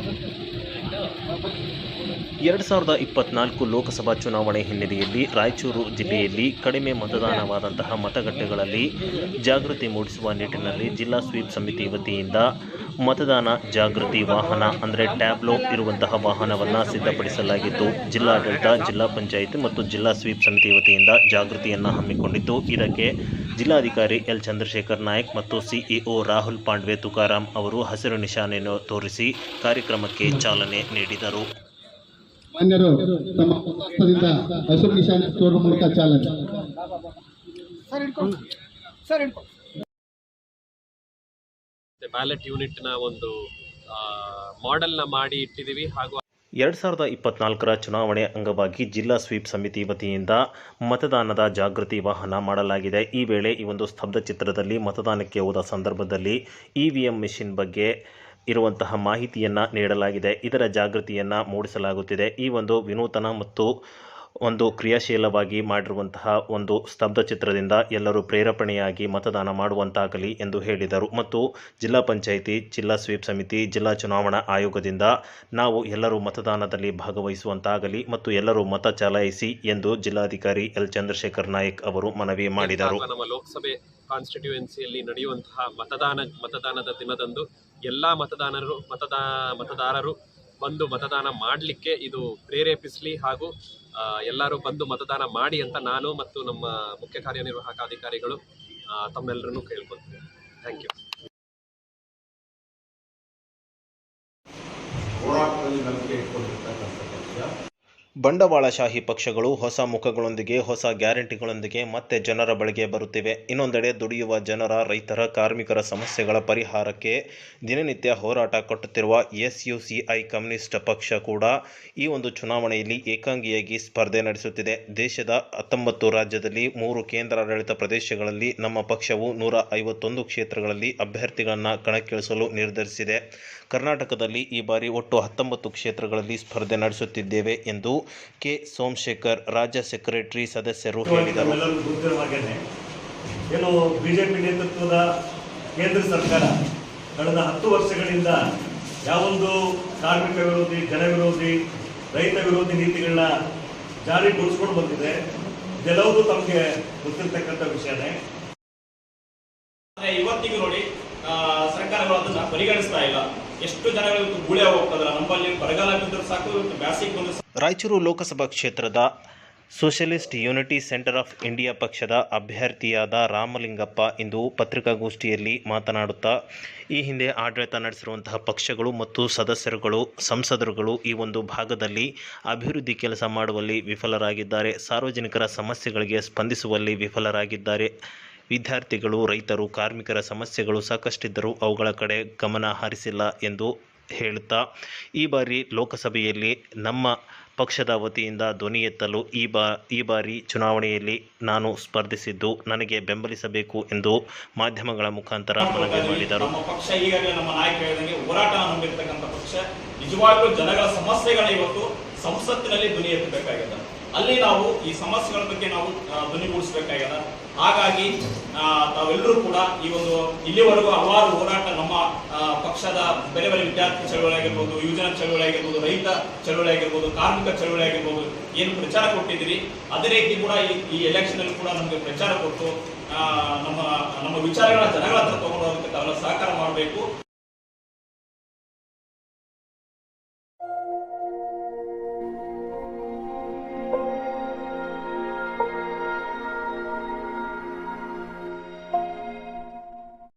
Entendeu? ಎರಡು ಸಾವಿರದ ಇಪ್ಪತ್ನಾಲ್ಕು ಲೋಕಸಭಾ ಚುನಾವಣೆ ಹಿನ್ನೆಲೆಯಲ್ಲಿ ರಾಯಚೂರು ಜಿಲ್ಲೆಯಲ್ಲಿ ಕಡಿಮೆ ಮತದಾನವಾದಂತಹ ಮತಗಟ್ಟೆಗಳಲ್ಲಿ ಜಾಗೃತಿ ಮೂಡಿಸುವ ನಿಟ್ಟಿನಲ್ಲಿ ಜಿಲ್ಲಾ ಸ್ವೀಪ್ ಸಮಿತಿ ವತಿಯಿಂದ ಮತದಾನ ಜಾಗೃತಿ ವಾಹನ, ಅಂದರೆ ಟ್ಯಾಬ್ಲೋ ಇರುವಂತಹ ವಾಹನವನ್ನು ಸಿದ್ಧಪಡಿಸಲಾಗಿತ್ತು ಜಿಲ್ಲಾಡಳಿತ, ಜಿಲ್ಲಾ ಪಂಚಾಯಿತಿ ಮತ್ತು ಜಿಲ್ಲಾ ಸ್ವೀಪ್ ಸಮಿತಿ ವತಿಯಿಂದ ಜಾಗೃತಿಯನ್ನು ಹಮ್ಮಿಕೊಂಡಿತ್ತು ಇದಕ್ಕೆ ಜಿಲ್ಲಾಧಿಕಾರಿ ಎಲ್ ಚಂದ್ರಶೇಖರ್ ನಾಯಕ್ ಮತ್ತು ಸಿಇಒ ರಾಹುಲ್ ಪಾಂಡ್ವೆ ತುಕಾರಾಂ ಅವರು ಹಸಿರು ನಿಶಾನೆಯನ್ನು ತೋರಿಸಿ ಕಾರ್ಯಕ್ರಮಕ್ಕೆ ಚಾಲನೆ ನೀಡಿದರು. ಮಾನ್ಯರು ತಮ್ಮ ಹಸ್ತದಿಂದ ಹಸಿರು ನಿಶಾನೆ ತೋರುವ ಮೂಲಕ ಚಾಲನೆ. ಬ್ಯಾಲೆಟ್ ಯೂನಿಟ್ನ ಒಂದು ಮಾಡೆಲ್ನ ಮಾಡಿ ಇಟ್ಟಿದ್ದೀವಿ ಹಾಗೂ ಎರಡ್ ಸಾವಿರದ ಇಪ್ಪತ್ನಾಲ್ಕರ ಚುನಾವಣೆ ಅಂಗವಾಗಿ ಜಿಲ್ಲಾ ಸ್ವೀಪ್ ಸಮಿತಿ ವತಿಯಿಂದ ಮತದಾನದ ಜಾಗೃತಿ ವಾಹನ ಮಾಡಲಾಗಿದೆ. ಈ ವೇಳೆ ಈ ಒಂದು ಸ್ತಬ್ಧ ಚಿತ್ರದಲ್ಲಿ ಮತದಾನಕ್ಕೆ ಹೋದ ಸಂದರ್ಭದಲ್ಲಿ ಇ ವಿ ಎಂ ಮಿಷಿನ್ ಬಗ್ಗೆ ಇರುವಂತಹ ಮಾಹಿತಿಯನ್ನು ನೀಡಲಾಗಿದೆ. ಇದರ ಜಾಗೃತಿಯನ್ನು ಮೂಡಿಸಲಾಗುತ್ತಿದೆ. ಈ ಒಂದು ವಿನೂತನ ಮತ್ತು ಒಂದು ಕ್ರಿಯಾಶೀಲವಾಗಿ ಮಾಡಿರುವಂತಹ ಒಂದು ಸ್ತಬ್ಧ ಚಿತ್ರದಿಂದ ಎಲ್ಲರೂ ಪ್ರೇರಪಣೆಯಾಗಿ ಮತದಾನ ಮಾಡುವಂತಾಗಲಿ ಎಂದು ಹೇಳಿದರು. ಮತ್ತು ಜಿಲ್ಲಾ ಪಂಚಾಯಿತಿ, ಜಿಲ್ಲಾ ಸ್ವೀಪ್ ಸಮಿತಿ, ಜಿಲ್ಲಾ ಚುನಾವಣಾ ಆಯೋಗದಿಂದ ನಾವು ಎಲ್ಲರೂ ಮತದಾನದಲ್ಲಿ ಭಾಗವಹಿಸುವಂತಾಗಲಿ ಮತ್ತು ಎಲ್ಲರೂ ಮತ ಚಲಾಯಿಸಿ ಎಂದು ಜಿಲ್ಲಾಧಿಕಾರಿ ಎಲ್. ಚಂದ್ರಶೇಖರ್ ನಾಯಕ್ ಅವರು ಮನವಿ ಮಾಡಿದರು. ನಮ್ಮ ಲೋಕಸಭೆ ಕಾನ್ಸ್ಟಿಟ್ಯೂಯೆನ್ಸಿಯಲ್ಲಿ ನಡೆಯುವಂತಹ ಮತದಾನ ಮತದಾನದ ದಿನದಂದು ಎಲ್ಲಾ ಮತದಾನರು, ಮತದಾ, ಮತದಾರರು ಬಂದು ಮತದಾನ ಮಾಡಲಿಕ್ಕೆ ಇದು ಪ್ರೇರೇಪಿಸಲಿ ಹಾಗೂ ಎಲ್ಲರೂ ಬಂದು ಮತದಾನ ಮಾಡಿ ಅಂತ ನಾನು ಮತ್ತು ನಮ್ಮ ಮುಖ್ಯ ಕಾರ್ಯನಿರ್ವಾಹಕ ಅಧಿಕಾರಿಗಳು ತಮ್ಮೆಲ್ಲರನ್ನು ಕೇಳ್ಕೊಳ್ತೀನಿ ಥ್ಯಾಂಕ್ ಯು ಹೋರಾಟದಲ್ಲಿ ನಂಬಿಕೆ ಇಟ್ಕೊಂಡಿರ್ತಕ್ಕಂಥ ಪಕ್ಷ. ಬಂಡವಾಳಶಾಹಿ ಪಕ್ಷಗಳು ಹೊಸ ಮುಖಗಳೊಂದಿಗೆ, ಹೊಸ ಗ್ಯಾರಂಟಿಗಳೊಂದಿಗೆ ಮತ್ತೆ ಜನರ ಬಳಿಗೆ ಬರುತ್ತಿವೆ. ಇನ್ನೊಂದೆಡೆ ದುಡಿಯುವ ಜನರ, ರೈತರ, ಕಾರ್ಮಿಕರ ಸಮಸ್ಯೆಗಳ ಪರಿಹಾರಕ್ಕೆ ದಿನನಿತ್ಯ ಹೋರಾಟ ಕಟ್ಟುತ್ತಿರುವ ಎಸ್ಯುಸಿಐ ಕಮ್ಯುನಿಸ್ಟ್ ಪಕ್ಷ ಕೂಡ ಈ ಒಂದು ಚುನಾವಣೆಯಲ್ಲಿ ಏಕಾಂಗಿಯಾಗಿ ಸ್ಪರ್ಧೆ ನಡೆಸುತ್ತಿದೆ. ದೇಶದ ಹತ್ತೊಂಬತ್ತು ರಾಜ್ಯದಲ್ಲಿ ಮೂರು ಕೇಂದ್ರಾಡಳಿತ ಪ್ರದೇಶಗಳಲ್ಲಿ ನಮ್ಮ ಪಕ್ಷವು ನೂರ ಐವತ್ತೊಂದು ಕ್ಷೇತ್ರಗಳಲ್ಲಿ ಅಭ್ಯರ್ಥಿಗಳನ್ನು ಕಣಕ್ಕಿಳಿಸಲು ನಿರ್ಧರಿಸಿದೆ. ಕರ್ನಾಟಕದಲ್ಲಿ ಈ ಬಾರಿ ಒಟ್ಟು ಹತ್ತೊಂಬತ್ತು ಕ್ಷೇತ್ರಗಳಲ್ಲಿ ಸ್ಪರ್ಧೆ ನಡೆಸುತ್ತಿದ್ದೇವೆ ಎಂದು ಕೆ ಸೋಮಶೇಖರ್ ರಾಜ್ಯ ಸೆಕ್ರೆಟರಿ ಸದಸ್ಯರು ಹೇಳಿದರು. ಏನು ಬಿಜೆಪಿ ನೇತೃತ್ವದ ಕೇಂದ್ರ ಸರ್ಕಾರ ಕಳೆದ ಹತ್ತು ವರ್ಷಗಳಿಂದ ಯಾವೊಂದು ಕಾರ್ಮಿಕ ವಿರೋಧಿ ಜನ ವಿರೋಧಿ ರೈತ ವಿರೋಧಿ ನೀತಿಗಳನ್ನ ಜಾರಿಗೊಳಿಸ್ಕೊಂಡು ಬಂದಿದೆ. ಇದೆಲ್ಲವೂ ತಮಗೆ ಗೊತ್ತಿರ್ತಕ್ಕಂಥ ವಿಷಯನೇ. ಇವತ್ತಿಗೂ ನೋಡಿ ಆ, ಸರ್ಕಾರಗಳು ಅದನ್ನ ಪರಿಗಣಿಸ್ತಾ ಇಲ್ಲ. ಎಷ್ಟು ಜನಗಳು ಗುಳೆ ಹೋಗ್ತದಲ್ಲ, ನಮ್ಮಲ್ಲಿ ಬರಗಾಲ ಬಿದ್ದರೂ ಸಾಕು, ಇವತ್ತು ಬ್ಯಾಸಿಗೆ ಬಂದ್ರೆ ರಾಯಚೂರು ಲೋಕಸಭಾ ಕ್ಷೇತ್ರದ socialist unity centre of India ಪಕ್ಷದ ಅಭ್ಯರ್ಥಿಯಾದ ರಾಮಲಿಂಗಪ್ಪ ಇಂದು ಪತ್ರಿಕಾಗೋಷ್ಠಿಯಲ್ಲಿ ಮಾತನಾಡುತ್ತಾ, ಈ ಹಿಂದೆ ಆಡಳಿತ ನಡೆಸಿರುವಂತಹ ಪಕ್ಷಗಳು ಮತ್ತು ಸದಸ್ಯರುಗಳು, ಸಂಸದರುಗಳು ಈ ಒಂದು ಭಾಗದಲ್ಲಿ ಅಭಿವೃದ್ಧಿ ಕೆಲಸ ಮಾಡುವಲ್ಲಿ ವಿಫಲರಾಗಿದ್ದಾರೆ, ಸಾರ್ವಜನಿಕರ ಸಮಸ್ಯೆಗಳಿಗೆ ಸ್ಪಂದಿಸುವಲ್ಲಿ ವಿಫಲರಾಗಿದ್ದಾರೆ. ವಿದ್ಯಾರ್ಥಿಗಳು, ರೈತರು, ಕಾರ್ಮಿಕರ ಸಮಸ್ಯೆಗಳು ಸಾಕಷ್ಟಿದ್ದರೂ ಅವುಗಳ ಕಡೆ ಗಮನ ಹರಿಸಿಲ್ಲ ಎಂದು ಹೇಳುತ್ತಾ, ಈ ಬಾರಿ ಲೋಕಸಭೆಯಲ್ಲಿ ನಮ್ಮ ಪಕ್ಷದ ವತಿಯಿಂದ ಧ್ವನಿ ಎತ್ತಲು ಈ ಬಾ, ಈ ಬಾರಿ ಚುನಾವಣೆಯಲ್ಲಿ ನಾನು ಸ್ಪರ್ಧಿಸಿದ್ದು ನನಗೆ ಬೆಂಬಲಿಸಬೇಕು ಎಂದು ಮಾಧ್ಯಮಗಳ ಮುಖಾಂತರ ಮನವಿ ಮಾಡಿದರು. ಪಕ್ಷ ಈಗಾಗಲೇ ನಮ್ಮ ನಾಯಕ ಹೇಳಿದಂಗೆ ಹೋರಾಟ ನಂಬಿರ್ತಕ್ಕಂಥ ಪಕ್ಷ, ನಿಜವಾಗ್ಲೂ ಜನಗಳ ಸಮಸ್ಯೆಗಳ ಇವತ್ತು ಸಂಸತ್ತಿನಲ್ಲಿ ಧ್ವನಿ ಎತ್ತಬೇಕಾಗಿದೆ. ಅಲ್ಲಿ ನಾವು ಈ ಸಮಸ್ಯೆಗಳ ಬಗ್ಗೆ ನಾವು ಧ್ವನಿಗೂಡಿಸಬೇಕಾಗ್ಯದ. ಹಾಗಾಗಿ ತಾವೆಲ್ಲರೂ ಕೂಡ ಈ ಒಂದು ಇಲ್ಲಿವರೆಗೂ ಹಲವಾರು ಹೋರಾಟ ನಮ್ಮ ಪಕ್ಷದ ಬೇರೆ ಬೇರೆ ವಿದ್ಯಾರ್ಥಿ ಚಳವಳಿ ಆಗಿರ್ಬೋದು ಯುವಜನ ಚಳವಳಿ ಆಗಿರ್ಬೋದು ರೈತ ಚಳವಳಿ ಆಗಿರ್ಬೋದು ಕಾರ್ಮಿಕ ಚಳವಳಿ ಆಗಿರ್ಬೋದು ಏನು ಪ್ರಚಾರ ಕೊಟ್ಟಿದ್ದೀರಿ, ಅದೇ ರೀತಿ ಕೂಡ ಈ ಎಲೆಕ್ಷನ್ ಅಲ್ಲಿ ಕೂಡ ನಮಗೆ ಪ್ರಚಾರ ಕೊಟ್ಟು ನಮ್ಮ ನಮ್ಮ ವಿಚಾರಗಳ ಜನಗಳ ಹತ್ರ ತಗೊಂಡು ಹೋಗೋದಕ್ಕೆ ತಾವೆಲ್ಲ ಸಹಕಾರ ಮಾಡಬೇಕು.